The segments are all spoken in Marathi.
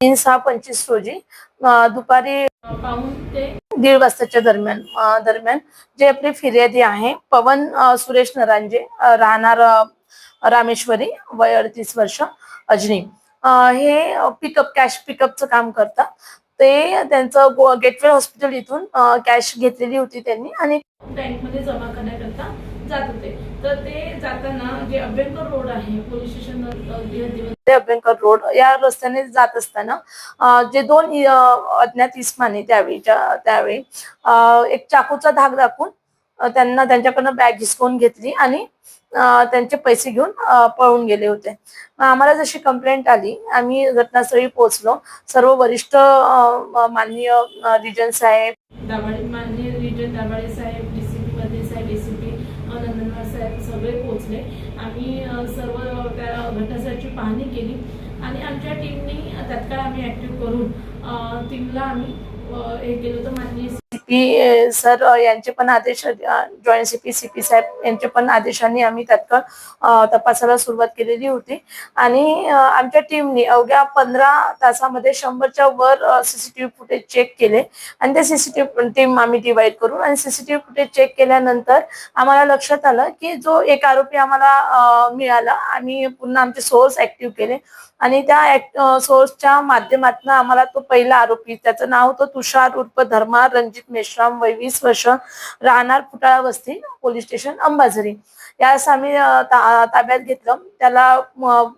तीन सहा पंचवीस रोजी दुपारी दीड वाजताच्या दरम्यान दरम्यान जे आपले फिर्यादी आहे पवन सुरेश नरांजे राहणार रामेश्वरी वय अडतीस वर्ष अजनी हे पिकअप कॅश पिकअपचं काम करतात. ते त्यांचं गो- गेटवे हॉस्पिटल इथून कॅश घेतलेली होती त्यांनी आणि बँकमध्ये जमा करण्याकरता जात होते. तर ते जाताना जे अभ्यंकर रोड आहे पोलीस स्टेशन ते अभ्यंकर रोड या रस्त्याने जात असताना जे दोन अज्ञात इस्माने त्यावेळी त्या- त्यावेळी एक चाकूचा धाक दाखवून त्यांना त्यांच्याकडनं बॅग हिसकवून घेतली आणि त्यांचे पैसे घेऊन पळून गेले होते. मग आम्हाला जशी कंप्लेंट आली आम्ही घटनास्थळी पोहोचलो. सर्व वरिष्ठ माननीय रिजन साहेब. माननीय रिजन दाभाडे साहेब डीसीपी मध्ये साहेब एसीपी नंदनवार साहेब सगळे पोहोचले. आम्ही सर्व त्या घटनास्थळाची पाहणी केली. आणि आमच्या टीमनी तत्काळ आम्ही ऍक्टिव्ह करून टीमला आम्ही हे केलं होतं. माननीय पी सर यांचे पण आदेश joint C P C P साहेब यांचे पण आदेशांनी आम्ही तात्काळ तपासाला सुरुवात केलेली होती. आणि आमच्या टीमनी अवघ्या पंधरा तासामध्ये शंभरच्या वर सीसीटीव्ही फुटेज चेक केले. आणि ते सीसीटीव्ही टीम आम्ही डिवाइड करून आणि सीसीटीव्ही फुटेज चेक केल्यानंतर आम्हाला लक्षात आलं की जो एक आरोपी आम्हाला मिळाला आम्ही पुन्हा आमचे सोर्स ऍक्टिव्ह केले. आणि त्या सोर्सच्या माध्यमातून आम्हाला तो पहिला आरोपी त्याचं नाव होतं तुषार उर्फ धर्मा रणजित मेश्राम वय वीस वर्ष राहणार फुटाळा वस्ती पोलीस स्टेशन अंबाझरी. यास आम्ही ताब्यात घेतलं. त्याला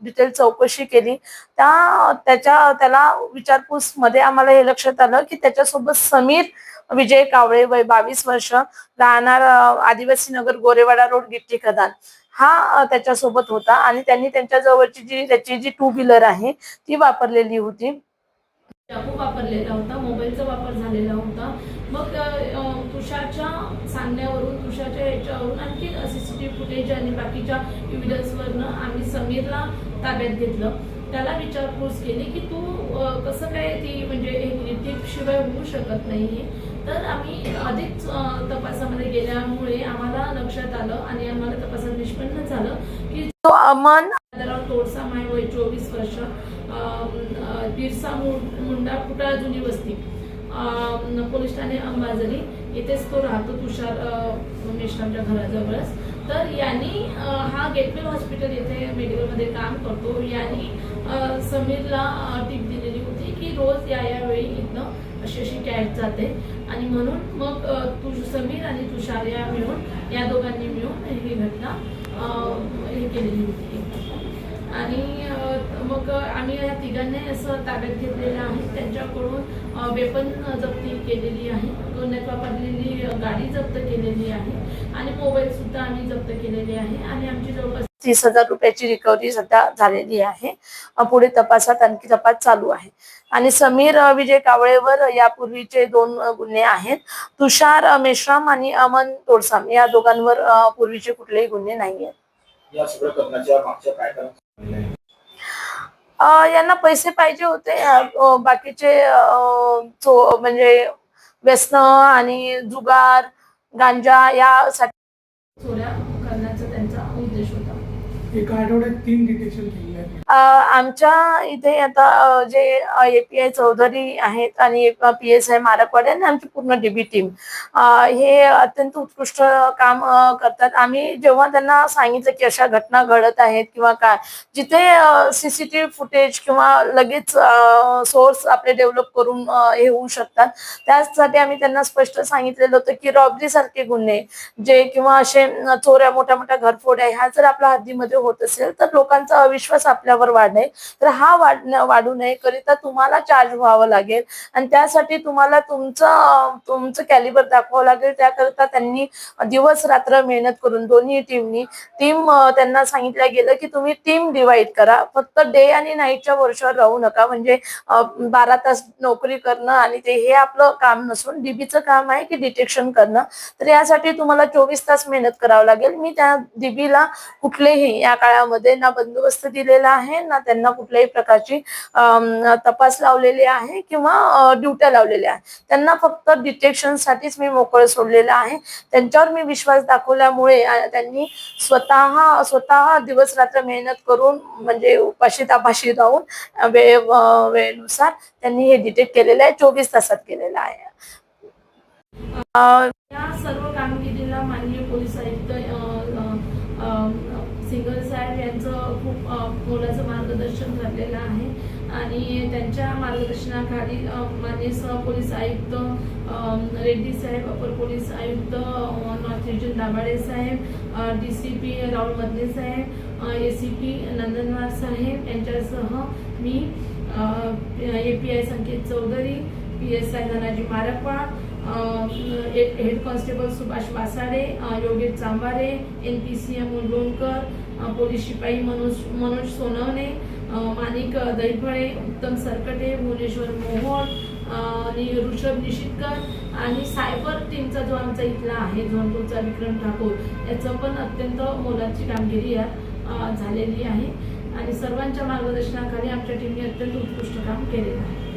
डिटेल चौकशी केली. त्या त्याच्या त्याला विचारपूसमध्ये आम्हाला हे लक्षात आलं की त्याच्यासोबत समीर विजय कावळे वय बावीस वर्ष राहणार आदिवासी नगर गोरेवाडा रोड गिट्टी खदान. हा त्याच्यासोबत होता आणि त्यांनी त्यांच्या जवळची जी त्याची जी टू व्हीलर आहे ती वापरलेली होती. चाकू वापरलेला होता मोबाईलचा वापर झालेला होता. मग तुषारच्या सांगण्यावरून तुषारच्या याच्यावरून आणखी सीसीटीव्ही फुटेज आणि बाकीच्या एव्हिडन्सवरनं आम्ही समीरला ताब्यात घेतलं. त्याला विचारपूस केली की तू कसं काय ती म्हणजे हे शिवाय होऊ शकत नाहीये? तर आम्ही अधिक तपासामध्ये गेल्यामुळे आम्हाला लक्षात आलं आणि आम्हाला तपासात निष्पन्न झालं की तो अमन तोडसा माय वय चोवीस वर्ष बिरसा मुंडा फुटाळा जुनी वस्ती. पोलीस ठाणे अंबाझरी येथेच तो राहतो तुषार मेश्रामच्या घराजवळच. तर यांनी हा गेटवे हॉस्पिटल येथे मेडिकलमध्ये काम करतो. यांनी समीरला टीप दिलेली होती की रोज या या वेळी इथनं अशी अशी कॅच जाते. आणि म्हणून मग तुझ समीर आणि तुषार या मिळून या दोघांनी मिळून ही घटना हे केलेली होती. आणि मग आम्ही या तिघांनी असं ताब्यात घेतलेलं आहे. त्यांच्याकडून वेपन जप्ती केलेली आहे. गुन्ह्यात वापरलेली गाडी जप्त केलेली आहे. आणि मोबाईल सुद्धा आम्ही जप्त केलेले आहे. आणि आमची जवळपास तीस हजार रुपयाची रिकव्हरी सध्या झालेली आहे. पुढे तपासात आणखी तपास चालू आहे. आणि समीर विजय कावळेवर यापूर्वीचे दोन गुन्हे आहेत. तुषार मेश्राम आणि अमन तोडसाम या दोघांवर पूर्वीचे कुठलेही गुन्हे नाही आहेत यांना पैसे पाहिजे होते. बाकीचे म्हणजे व्यसन आणि जुगार गांजा यासाठी चोऱ्या करण्याचा त्यांचा उद्देश होता. एका आठवड्यात तीन डिटेक्शन अ, आमच्या इथे आता अ, जे एपीआय चौधरी आहेत आणि पी एस आय मारकवाडे आणि आमची पूर्ण डीबी टीम हे अत्यंत उत्कृष्ट काम करतात. आम्ही जेव्हा त्यांना सांगितलं की अशा घटना घडत आहेत किंवा काय जिथे सीसीटीव्ही फुटेज किंवा लगेच सोर्स आपले डेव्हलप करून हे होऊ शकतात. त्यासाठी आम्ही त्यांना स्पष्ट सांगितलेलं होतं की रॉबरी सारखे गुन्हे जे किंवा असे चोऱ्या मोठ्या मोठ्या घरफोड्या ह्या जर आपल्या हद्दीमध्ये होत असेल तर लोकांचा अविश्वास आपल्यावर वाढणे तर हा वाढ वाढू नये करिता तुम्हाला चार्ज व्हावं लागेल. आणि त्यासाठी तुम्हाला तुमचं तुमचं कॅलिबर दाखवावं लागेल. त्याकरिता त्यांनी दिवस रात्र मेहनत करून दोन्ही टीमनी टीम त्यांना सांगितलं गेलं की तुम्ही टीम डिवाइड करा. फक्त डे आणि नाईटच्या वर्षावर राहू नका. म्हणजे बारा तास नोकरी करणं आणि ते हे आपलं काम नसून डीबीचं काम आहे की डिटेक्शन करणं. तर यासाठी तुम्हाला चोवीस तास मेहनत करावं लागेल. मी त्या डीबीला कुठलेही या काळामध्ये ना बंदोबस्त दिलेला आहे आहे ना त्यांना कुठल्याही प्रकारची तपास लावलेली आहे किंवा ड्युट्या लावलेल्या आहे त्यांना फक्त डिटेक्शनसाठीच मी मोकळं सोडलेलं आहे. त्यांच्यावर मी विश्वास दाखवल्यामुळे त्यांनी स्वतः स्वतः दिवस रात्र मेहनत करून म्हणजे उपाशी तापाशी राहून अ, वेळेनुसार त्यांनी हे डिटेक्ट केलेलं आहे चोवीस तासात केलेलं आहे. या सर्व कामगिरीला माननीय पोलीस आयुक्त सिंगल साहेब यांचं खूप मोलाचं मार्गदर्शन ठरलेलं आहे. आणि त्यांच्या मार्गदर्शनाखाली अ, माननीय सहपोलीस आयुक्त रेड्डी साहेब अपर पोलीस आयुक्त north region Dabhade Saheb D C P Rahul Madhale Saheb A C P Nandanwar साहेब यांच्यासह मी A P I Sanket Chaudhari P S I Dhanaji Marappa head constable Subhash Wasade Yogesh Chambare N P C M Mulgaonkar police शिपाई मनोज मनोज सोनवणे मानिक माणिक दैफळे उत्तम सरकटे भुवनेश्वर मोहोळ आणि ऋषभ निशितकर आणि सायबर टीमचा जो आमचा इथला आहे जोनपूरचा विक्रम ठाकूर याचं पण अत्यंत मोलाची कामगिरी यात झालेली आहे. आणि सर्वांच्या मार्गदर्शनाखाली आमच्या टीमने अत्यंत उत्कृष्ट काम केलेलं आहे.